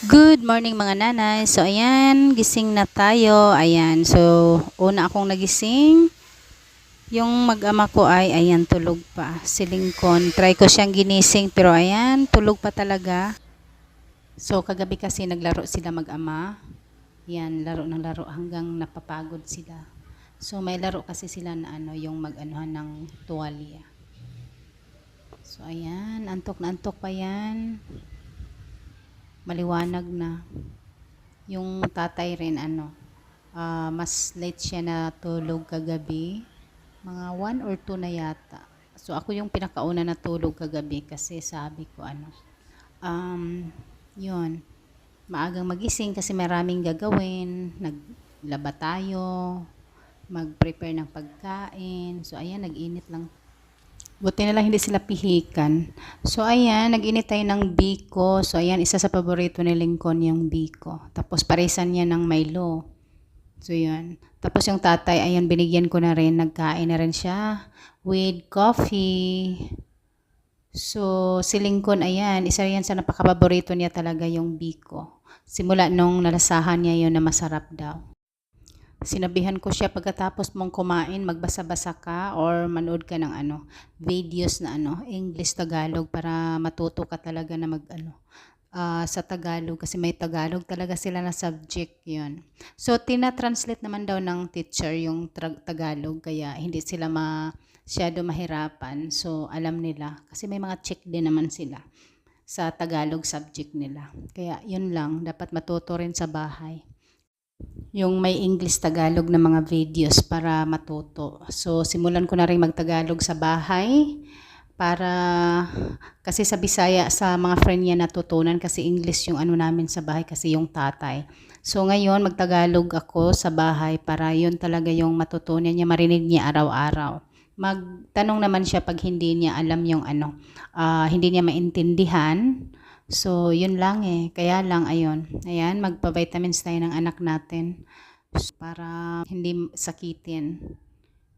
Good morning mga nanay. So ayan, gising na tayo. Ayan, so una akong nagising. Yung mag-ama ko ay ayan tulog pa. Si Lincoln. Try ko siyang ginising pero ayan, tulog pa talaga. So kagabi kasi naglaro sila mag-ama. Yan, laro ng laro hanggang napapagod sila. So may laro kasi sila na ano, yung mag-anuhan ng tuwalya. So ayan, antok na antok pa yan maliwanag na. Yung tatay rin, ano, ah, mas late siya na tulog kagabi. Mga 1 or 2 na yata. So, ako yung pinakauna na tulog kagabi kasi sabi ko, ano, um, yun, maagang magising kasi maraming gagawin. Naglaba tayo, mag-prepare ng pagkain. So, ayan, nag-init lang Buti na hindi sila pihikan. So, ayan, nag-init ng biko. So, ayan, isa sa paborito ni Lincoln yung biko. Tapos, parisan niya ng Milo. So, yun. Tapos, yung tatay, ayan, binigyan ko na rin. Nagkain na rin siya with coffee. So, si Lincoln, ayan, isa yan sa napakapaborito niya talaga yung biko. Simula nung nalasahan niya yun na masarap daw. Sinabihan ko siya pagkatapos mong kumain, magbasa-basa ka or manood ka ng ano, videos na ano, English, Tagalog para matuto ka talaga na mag ano, ah, sa Tagalog kasi may Tagalog talaga sila na subject yon. So, tina-translate naman daw ng teacher yung Tagalog kaya hindi sila masyado mahirapan. So, alam nila kasi may mga check din naman sila sa Tagalog subject nila. Kaya yun lang, dapat matuto rin sa bahay yung may English Tagalog na mga videos para matuto. So, simulan ko na rin magtagalog sa bahay para kasi sa Bisaya sa mga friend niya natutunan kasi English yung ano namin sa bahay kasi yung tatay. So ngayon magtagalog ako sa bahay para yun talaga yung matutunan niya, marinig niya araw-araw. Magtanong naman siya pag hindi niya alam yung ano, ah, hindi niya maintindihan. So, yun lang eh. Kaya lang, ayun. Ayan, magpa-vitamins tayo ng anak natin para hindi sakitin.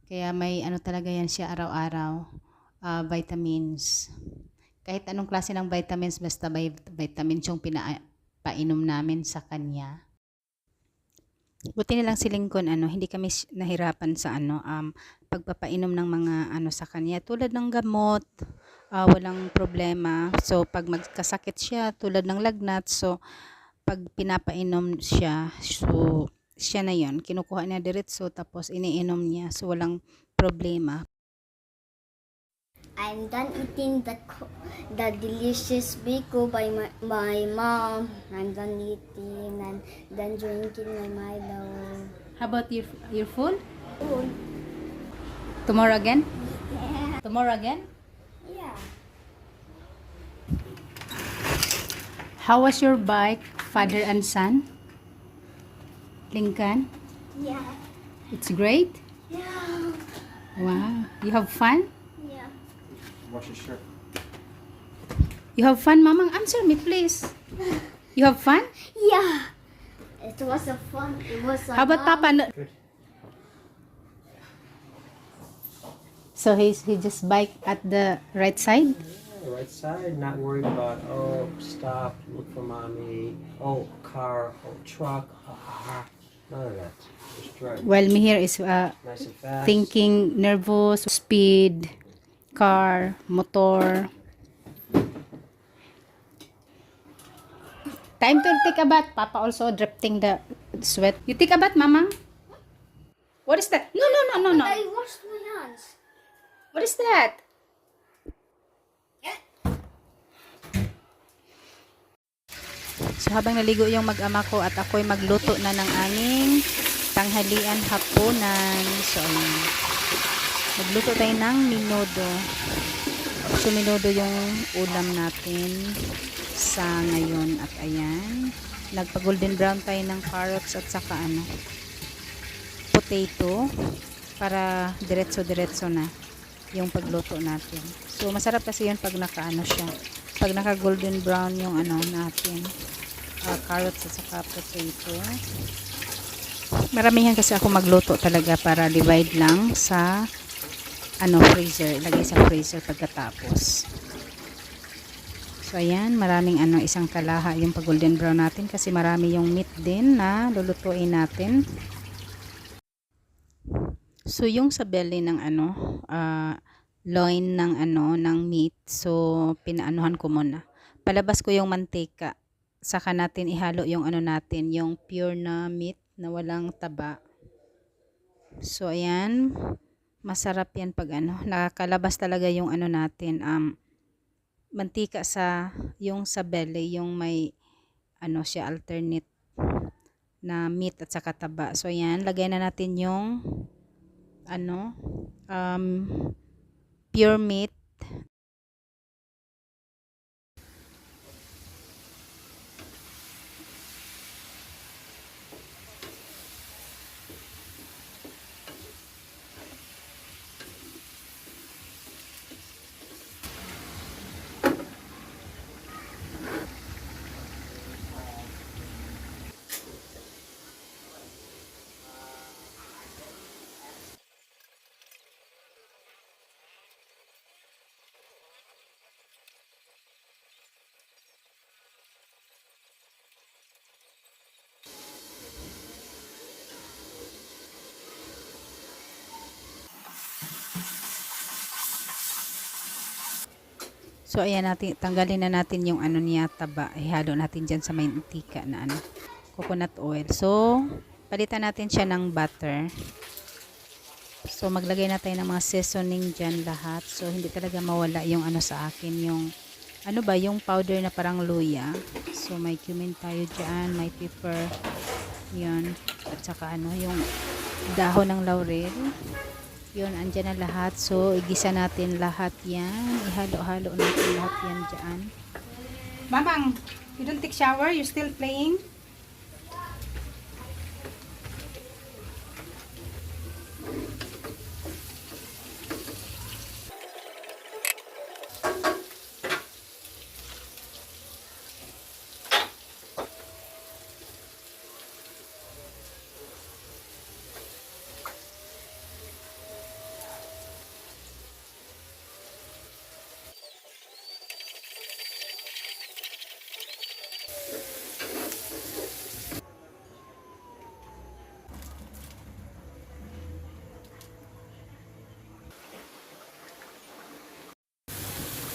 Kaya may ano talaga yan siya araw-araw. ah, vitamins. Kahit anong klase ng vitamins, basta vit- vitamins yung pinapainom namin sa kanya. Buti nilang si Lincoln, ano, hindi kami nahirapan sa ano, um, pagpapainom ng mga ano sa kanya. Tulad ng gamot, ah, walang problema. So, pag magkasakit siya, tulad ng lagnat, so, pag pinapainom siya, so, siya na yon kinukuha niya diretso, tapos iniinom niya. So, walang problema. I'm done eating the the delicious biko by my, my mom. I'm done eating and done drinking my Milo. How about your, your food? Food. Tomorrow again? Yeah. Tomorrow again? Yeah. How was your bike, father and son? Lincoln? Yeah. It's great? Yeah. Wow. You have fun? Yeah. Wash your shirt. You have fun, Mamang? Answer me, please. You have fun? Yeah. It was a fun. It was a How about long- Papa? No- Good. So he's he just bike at the right side? Yeah, right side, not worried about, oh, stop, look for mommy, oh, car, oh, truck, ah, none of that. Just drive While me here is uh, nice thinking nervous, speed, car, motor. Time to take a bath. Papa also drifting the sweat. You take a bath, Mama? What is that? No, no, no, no, no. I washed my hands. What is that? So habang naligo yung mag-ama ko at ako'y magluto na ng aming tanghalian hapunan. So ayun. Magluto tayo ng minudo. So minudo yung ulam natin sa ngayon at ayan. Nagpa golden brown tayo ng carrots at saka ano potato para diretso-diretso na yung pagluto natin. So, masarap kasi yun pag nakaano siya. Pag naka golden brown yung ano natin. ah, carrots at saka potato. Maramihan kasi ako magluto talaga para divide lang sa ano freezer. Ilagay sa freezer pagkatapos. So, ayan, maraming ano, isang kalaha yung pag golden brown natin kasi marami yung meat din na lulutuin natin. So yung sa belly ng ano, ah, loin ng ano, ng meat. So pinaanuhan ko muna. Palabas ko yung mantika. Saka natin ihalo yung ano natin, yung pure na meat na walang taba. So ayan, masarap yan pag ano, nakakalabas talaga yung ano natin, um, mantika sa, yung sa belly, yung may, ano siya, alternate na meat at saka taba. So ayan, lagay na natin yung, ano, um, pure meat. So ayan natin, tanggalin na natin yung ano niya taba. Ihalo natin dyan sa mantika na ano, coconut oil. So, palitan natin siya ng butter. So, maglagay na tayo ng mga seasoning dyan lahat. So, hindi talaga mawala yung ano sa akin, yung ano ba, yung powder na parang luya. So, may cumin tayo dyan, may pepper, yun. At saka ano, yung dahon ng laurel. Yun, andyan na lahat. So, igisa natin lahat yan. Ihalo-halo natin lahat yan dyan. Mamang, you don't take shower? You're still playing?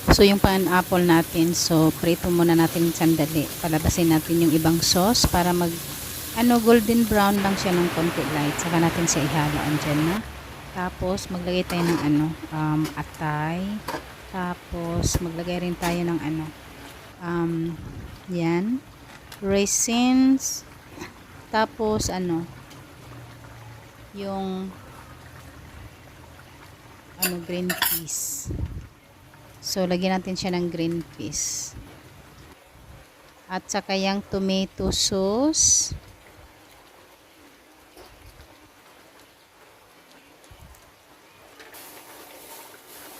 So, yung pineapple natin, so, prito muna natin sandali. Palabasin natin yung ibang sauce para mag, ano, golden brown lang siya ng konti light. Saka natin siya ihalo. Andyan na. Tapos, maglagay tayo ng ano, um, atay. Tapos, maglagay rin tayo ng ano, um, yan, raisins. Tapos, ano, yung, ano, green peas. So, lagyan natin siya ng green peas. At saka yung tomato sauce.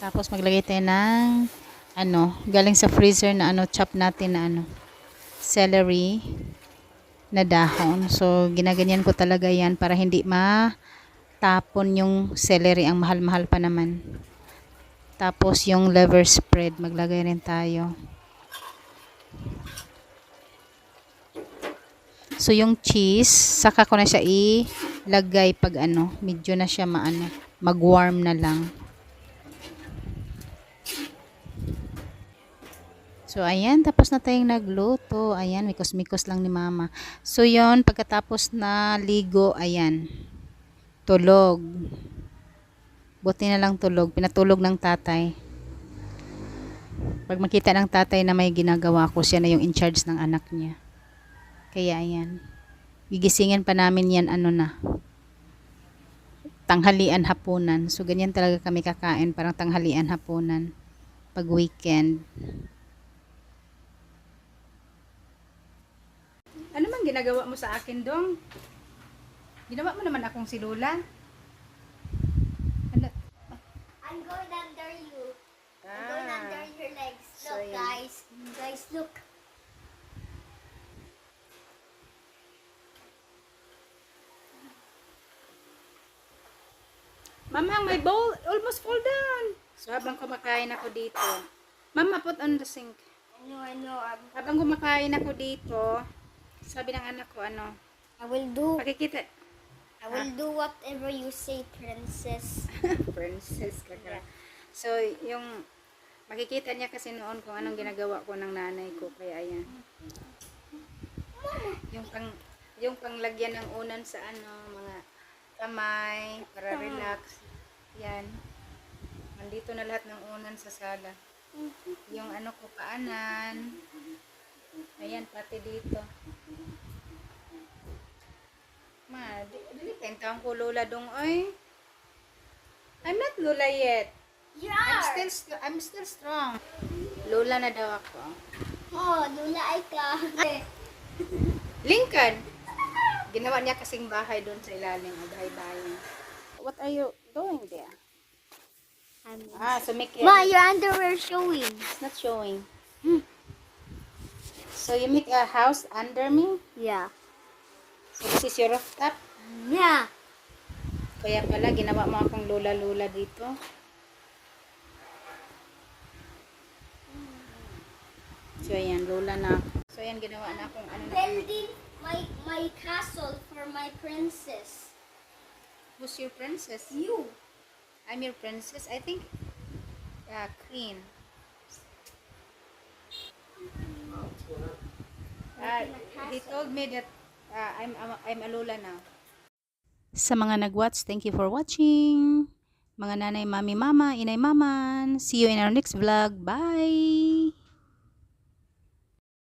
Tapos, maglagay tayo ng ano, galing sa freezer na ano, chop natin na ano, celery na dahon. So, ginaganyan ko talaga yan para hindi ma-tapon yung celery. Ang mahal-mahal pa naman. Tapos yung liver spread, maglagay rin tayo. So yung cheese, saka ko na siya ilagay pag ano, medyo na siya maano, mag-warm na lang. So ayan, tapos na tayong nagluto. Ayan, mikos-mikos lang ni mama. So yon pagkatapos na ligo, ayan, tulog. Buti na lang tulog. Pinatulog ng tatay. Pag makita ng tatay na may ginagawa ko, siya na yung in charge ng anak niya. Kaya ayan. Gigisingin pa namin yan ano na. Tanghalian hapunan. So ganyan talaga kami kakain. Parang tanghalian hapunan. Pag weekend. Ano man ginagawa mo sa akin, Dong? Ginawa mo naman akong si Lola. Ano? I'm going under you. I'm going under your legs. Look, guys. Guys, look. Mamang, my bowl almost fall down. So, habang kumakain ako dito. Mama, put on the sink. No, I know. I'm, Habang kumakain ako dito, sabi ng anak ko, ano, I will do. pakikita, I will do whatever you say, princess. princess ka ka. So, yung, makikita niya kasi noon kung anong ginagawa ko ng nanay ko, kaya ayan. Yung pang, yung panglagyan ng unan sa ano, mga kamay, para relax. Yan. Nandito na lahat ng unan sa sala. Yung ano ko, paanan. Ayan, pati dito. Ma, di, dili tentang ko lola dong oy. I'm not lola yet. You I'm still st- I'm still strong. Lola na daw ako. Oh, dulay ka. Lincoln. Ginawa niya kasing bahay doon sa ilalim, ang bahay-bahay. What are you doing there? I'm, Ah, so make it. Ma, your underwear showing. It's not showing. So you make a house under me? Yeah. This is your rooftop? Yeah. Kaya pala, ginawa mo akong lola-lola dito. So ayan, lola na. ako. So ayan, ginawa na akong ano na. Building my my castle for my princess. Who's your princess? You. I'm your princess. I think, yeah, queen. Uh, he told me that uh, I'm, I'm I'm a lola now. Sa mga nag-watch, thank you for watching. Mga nanay, mami, mama, inay, maman. See you in our next vlog. Bye!